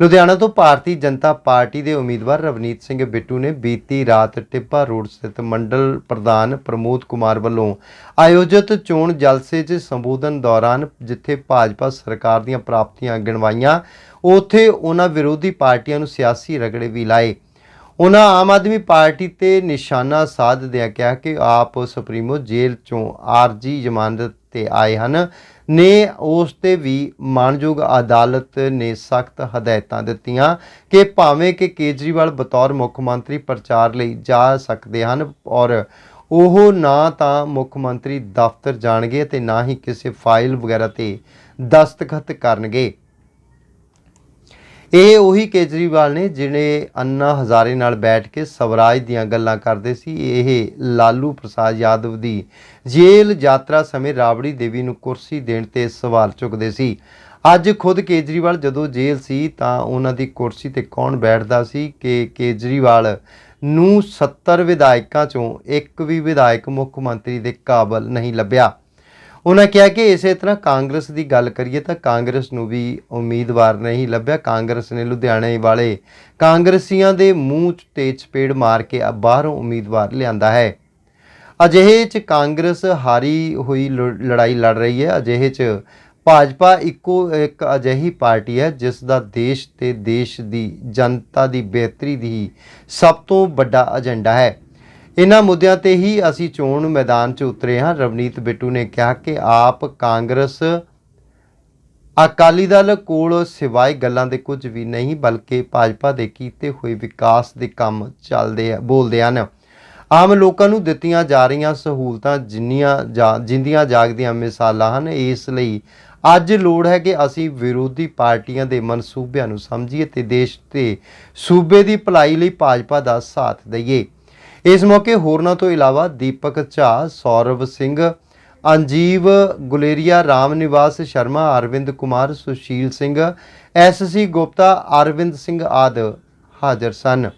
ਲੁਧਿਆਣਾ ਤੋਂ ਭਾਰਤੀ ਜਨਤਾ ਪਾਰਟੀ ਦੇ ਉਮੀਦਵਾਰ ਰਵਨੀਤ ਸਿੰਘ ਬਿੱਟੂ ਨੇ ਬੀਤੀ ਰਾਤ ਟਿੱਬਾ ਰੋਡ ਸਥਿਤ ਮੰਡਲ ਪ੍ਰਧਾਨ ਪ੍ਰਮੋਦ ਕੁਮਾਰ ਵੱਲੋਂ ਆਯੋਜਿਤ ਚੋਣ ਜਲਸੇ 'ਚ ਸੰਬੋਧਨ ਦੌਰਾਨ ਜਿੱਥੇ ਭਾਜਪਾ ਸਰਕਾਰ ਦੀਆਂ ਪ੍ਰਾਪਤੀਆਂ ਗਿਣਵਾਈਆਂ, ਉੱਥੇ ਉਹਨਾਂ ਵਿਰੋਧੀ ਪਾਰਟੀਆਂ ਨੂੰ ਸਿਆਸੀ ਰਗੜੇ ਵੀ ਲਾਏ। ਉਹਨਾਂ ਆਮ ਆਦਮੀ ਪਾਰਟੀ ਤੇ ਨਿਸ਼ਾਨਾ ਸਾਧਦਿਆਂ ਕਿਹਾ ਕਿ ਆਪ ਸੁਪਰੀਮੋ ਜੇਲ੍ਹ ਚੋਂ ਆਰਜੀ ਜ਼ਮਾਨਤ ਤੇ ਆਏ ਹਨ। ਨੇ ਉਸ ਤੇ ਵੀ ਮਾਨਯੋਗ ਅਦਾਲਤ ਨੇ ਸਖਤ ਹਦਾਇਤਾਂ ਦਿੱਤੀਆਂ ਕਿ ਭਾਵੇਂ ਕਿ ਕੇਜਰੀਵਾਲ ਬਤੌਰ ਮੁੱਖ ਮੰਤਰੀ ਪ੍ਰਚਾਰ ਲਈ ਜਾ ਸਕਦੇ ਹਨ ਔਰ ਉਹ ਨਾ ਤਾਂ ਮੁੱਖ ਮੰਤਰੀ ਦਫ਼ਤਰ ਜਾਣਗੇ ਤੇ ਨਾ ਹੀ ਕਿਸੇ ਫਾਈਲ ਵਗੈਰਾ ਤੇ ਦਸਤਖਤ ਕਰਨਗੇ। ਇਹ ਉਹੀ ਕੇਜਰੀਵਾਲ ਨੇ ਜਿਹੜੇ ਅੰਨਾ ਹਜ਼ਾਰੇ ਨਾਲ ਬੈਠ ਕੇ ਸਵਰਾਜ ਦੀਆਂ ਗੱਲਾਂ ਕਰਦੇ ਸੀ। ਇਹ ਲਾਲੂ ਪ੍ਰਸਾਦ ਯਾਦਵ ਦੀ ਜੇਲ੍ਹ ਯਾਤਰਾ ਸਮੇਂ ਰਾਬੜੀ ਦੇਵੀ ਨੂੰ ਕੁਰਸੀ ਦੇਣ ਤੇ ਸਵਾਲ ਚੁੱਕਦੇ ਸੀ। ਅੱਜ ਖੁਦ ਕੇਜਰੀਵਾਲ ਜਦੋਂ ਜੇਲ੍ਹ ਸੀ ਤਾਂ ਉਹਨਾਂ ਦੀ ਕੁਰਸੀ ਤੇ ਕੌਣ ਬੈਠਦਾ ਸੀ ਕਿ ਕੇਜਰੀਵਾਲ ਨੂੰ 70 ਵਿਧਾਇਕਾਂ ਚੋਂ ਇੱਕ ਵੀ ਵਿਧਾਇਕ ਮੁੱਖ ਮੰਤਰੀ ਦੇ ਕਾਬਲ ਨਹੀਂ ਲੱਭਿਆ। ਉਹਨਾਂ ਕਿਹਾ ਕਿ ਇਸੇ ਤਰ੍ਹਾਂ ਕਾਂਗਰਸ ਦੀ ਗੱਲ ਕਰੀਏ ਤਾਂ ਕਾਂਗਰਸ ਨੂੰ ਵੀ ਉਮੀਦਵਾਰ ਨਹੀਂ ਲੱਭਿਆ। ਕਾਂਗਰਸ ਨੇ ਲੁਧਿਆਣੇ ਵਾਲੇ ਕਾਂਗਰਸੀਆਂ ਦੇ ਮੂੰਹ 'ਚ ਤੇ ਚਪੇੜ ਮਾਰ ਕੇ ਬਾਹਰੋਂ ਉਮੀਦਵਾਰ ਲਿਆਂਦਾ ਹੈ। ਅਜਿਹੇ 'ਚ ਕਾਂਗਰਸ ਹਾਰੀ ਹੋਈ ਲ- ਲੜਾਈ ਲੜ ਰਹੀ ਹੈ। ਅਜਿਹੇ 'ਚ ਭਾਜਪਾ ਇੱਕੋ ਇੱਕ ਅਜਿਹੀ ਪਾਰਟੀ ਹੈ ਜਿਸ ਦਾ ਦੇਸ਼ ਤੇ ਦੇਸ਼ ਦੀ ਜਨਤਾ ਦੀ ਬਿਹਤਰੀ ਦੀ ਸਭ ਤੋਂ ਵੱਡਾ ਏਜੰਡਾ ਹੈ। ਇਹਨਾਂ ਮੁੱਦਿਆਂ ਤੇ ਹੀ ਅਸੀਂ ਚੋਣ ਮੈਦਾਨ 'ਚ ਉਤਰੇ ਹਾਂ। ਰਵਨੀਤ ਬਿੱਟੂ ਨੇ ਕਿਹਾ ਕਿ ਆਪ ਕਾਂਗਰਸ ਅਕਾਲੀ ਦਲ ਕੋਲ ਸਿਵਾਏ ਗੱਲਾਂ ਦੇ ਕੁਝ ਵੀ ਨਹੀਂ, ਬਲਕਿ ਭਾਜਪਾ ਦੇ ਕੀਤੇ ਹੋਏ ਵਿਕਾਸ ਦੇ ਕੰਮ ਚੱਲਦੇ ਆ, ਬੋਲਦੇ ਹਨ। ਆਮ ਲੋਕਾਂ ਨੂੰ ਦਿੱਤੀਆਂ ਜਾ ਰਹੀਆਂ ਸਹੂਲਤਾਂ ਜਿੰਨੀਆਂ ਜਾ- ਜਿੰਦੀਆਂ ਜਾਗਦੀਆਂ ਮਿਸਾਲਾਂ ਹਨ, ਇਸ ਲਈ ਅੱਜ ਲੋੜ ਹੈ ਕਿ ਅਸੀਂ ਵਿਰੋਧੀ ਪਾਰਟੀਆਂ ਦੇ ਮਨਸੂਬਿਆਂ ਨੂੰ ਸਮਝੀਏ ਤੇ ਦੇਸ਼ ਤੇ ਸੂਬੇ ਦੀ ਭਲਾਈ ਲਈ ਭਾਜਪਾ ਦਾ ਸਾਥ ਦਈਏ। ਇਸ ਮੌਕੇ ਹੋਰਨਾਂ ਤੋਂ ਇਲਾਵਾ ਦੀਪਕ ਝਾ, ਸੌਰਵ ਸਿੰਘ, ਅੰਜੀਵ ਗੁਲੇਰੀਆ ਰਾਮ ਨਿਵਾਸ ਸ਼ਰਮਾ, ਅਰਵਿੰਦ ਕੁਮਾਰ, ਸੁਸ਼ੀਲ ਸਿੰਘ ਐਸਸੀ ਗੁਪਤਾ, ਅਰਵਿੰਦ ਸਿੰਘ ਆਦ ਹਾਜ਼ਰ ਸਨ।